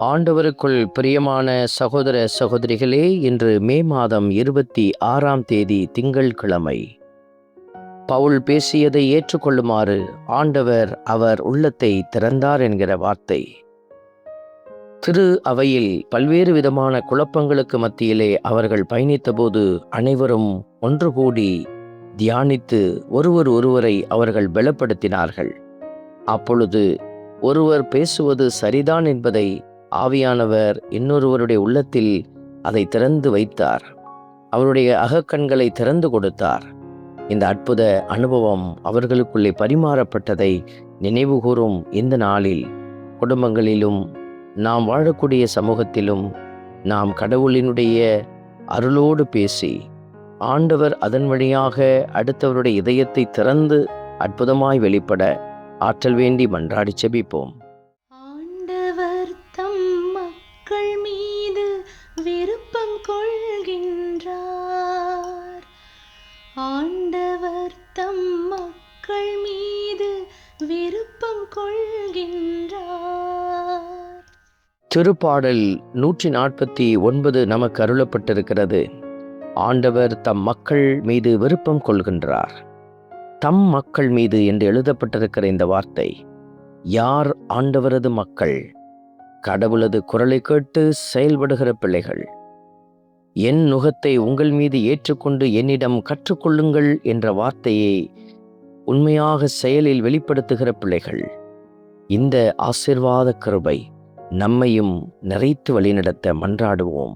ஆண்டவருக்குள் பிரியமான சகோதர சகோதரிகளே இன்று மே மாதம் இருபத்தி ஆறாம் தேதி திங்கள்கிழமை. பவுல் பேசியதை ஏற்றுக்கொள்ளுமாறு ஆண்டவர் அவர் உள்ளத்தை திறந்தார் என்கிற வார்த்தை. திரு அவையில் பல்வேறு விதமான குழப்பங்களுக்கு மத்தியிலே அவர்கள் பயணித்தபோது அனைவரும் ஒன்று கூடி தியானித்து ஒருவர் ஒருவரை அவர்கள் பலப்படுத்தினார்கள். அப்பொழுது ஒருவர் பேசுவது சரிதான் என்பதை ஆவியானவர் இன்னொருவருடைய உள்ளத்தில் அதை திறந்து வைத்தார். அவருடைய அகக்கண்களை திறந்து கொடுத்தார். இந்த அற்புத அனுபவம் அவர்களுக்குள்ளே பரிமாறப்பட்டதை நினைவுகூரும் இந்த நாளில். குடும்பங்களிலும் நாம் வாழக்கூடிய சமூகத்திலும் நாம் கடவுளினுடைய அருளோடு பேசி ஆண்டவர் அதன் வழியாக அடுத்தவருடைய இதயத்தை திறந்து அற்புதமாய் வெளிப்பட ஆற்றல் வேண்டி மன்றாடி செபிப்போம். தம் மக்கள் மீது விருப்பம் கொள்கின்றார். திருப்பாடல் நூற்றி நாற்பத்தி ஒன்பது நமக்கு அருளப்பட்டிருக்கிறது. ஆண்டவர் தம் மக்கள் மீது விருப்பம் கொள்கின்றார். தம் மக்கள் மீது என்று எழுதப்பட்டிருக்கிற இந்த வார்த்தை யார் ஆண்டவரது மக்கள்? கடவுளது குரலை கேட்டு செயல்படுகிற பிள்ளைகள். என் நுகத்தை உங்கள் மீது ஏற்றுக்கொண்டு என்னிடம் கற்றுக்கொள்ளுங்கள் என்ற வார்த்தையை உண்மையாக செயலில் வெளிப்படுத்துகிற பிள்ளைகள் இந்த ஆசிர்வாத கிருபை நம்மையும் நிறைத்து வழிநடத்த மன்றாடுவோம்.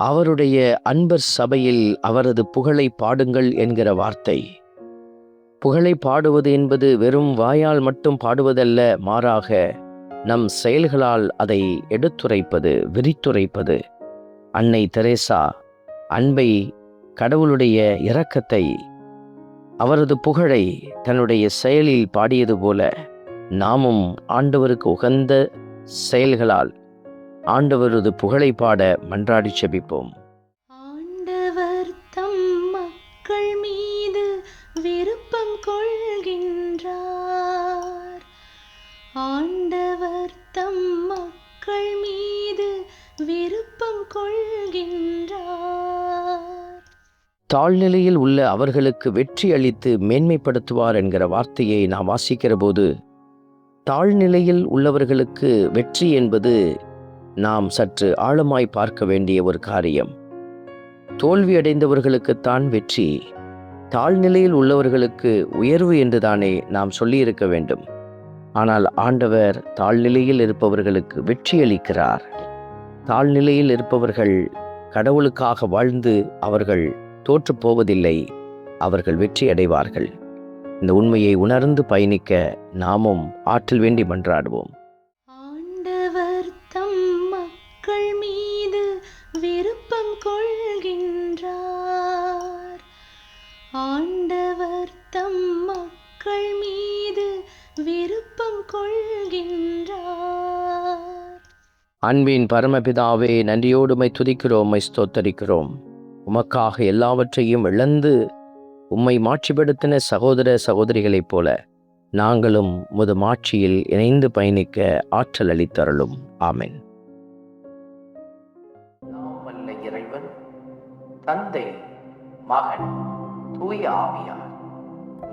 அவருடைய அன்பர் சபையில் அவரது புகழை பாடுங்கள் என்கிற வார்த்தை. புகழை பாடுவது என்பது வெறும் வாயால் மட்டும் பாடுவதல்ல மாறாக நம் செயல்களால் அதை எடுத்துரைப்பது விரித்துரைப்பது. அன்னை தெரேசா அன்பை கடவுளுடைய இரக்கத்தை அவரது புகழை தன்னுடைய செயலில் பாடியது போல நாமும் ஆண்டவருக்கு உகந்த செயல்களால் ஆண்டவரது புகழை பாட மன்றாடி செபிப்போம். ஆண்டவர் தம் மக்கள் மீது விருப்பம் கொள்கின்றார். ஆண்டவர் தம் மக்கள் மீது விருப்பம் கொள்கின்றார். தாழ்நிலையில் உள்ள அவர்களுக்கு வெற்றி அளித்து மேன்மைப்படுத்துவார் என்கிற வார்த்தையை நாம் வாசிக்கிற போது தாழ்நிலையில் உள்ளவர்களுக்கு வெற்றி என்பது நாம் சற்று ஆழமாய் பார்க்க வேண்டிய ஒரு காரியம். தோல்வியடைந்தவர்களுக்குத்தான் வெற்றி தாழ்நிலையில் உள்ளவர்களுக்கு உயர்வு என்றுதானே நாம் சொல்லியிருக்க வேண்டும். ஆனால் ஆண்டவர் தாழ்நிலையில் இருப்பவர்களுக்கு வெற்றி அளிக்கிறார். தாழ்நிலையில் இருப்பவர்கள் கடவுளுக்காக வாழ்ந்து அவர்கள் தோற்று போவதில்லை அவர்கள் வெற்றி அடைவார்கள். இந்த உண்மையை உணர்ந்து பயணிக்க நாமும் ஆற்றல் வேண்டி மன்றாடுவோம். தம் மக்கள் மீது விருப்பம் கொள்கின்றார். அன்பின் பரமபிதாவே நன்றியோடுமை துதிக்கிறோம் உம்மை ஸ்தோத்தரிக்கிறோம். உமக்காக எல்லாவற்றையும் இழந்து உம்மை மாட்சிப்படுத்தின சகோதர சகோதரிகளைப் போல நாங்களும் முது மாட்சியில் இணைந்து பயணிக்க ஆற்றல் அளித்தருளும். ஆமென். இறைவன் தந்தை மகன் தூய ஆவியார்.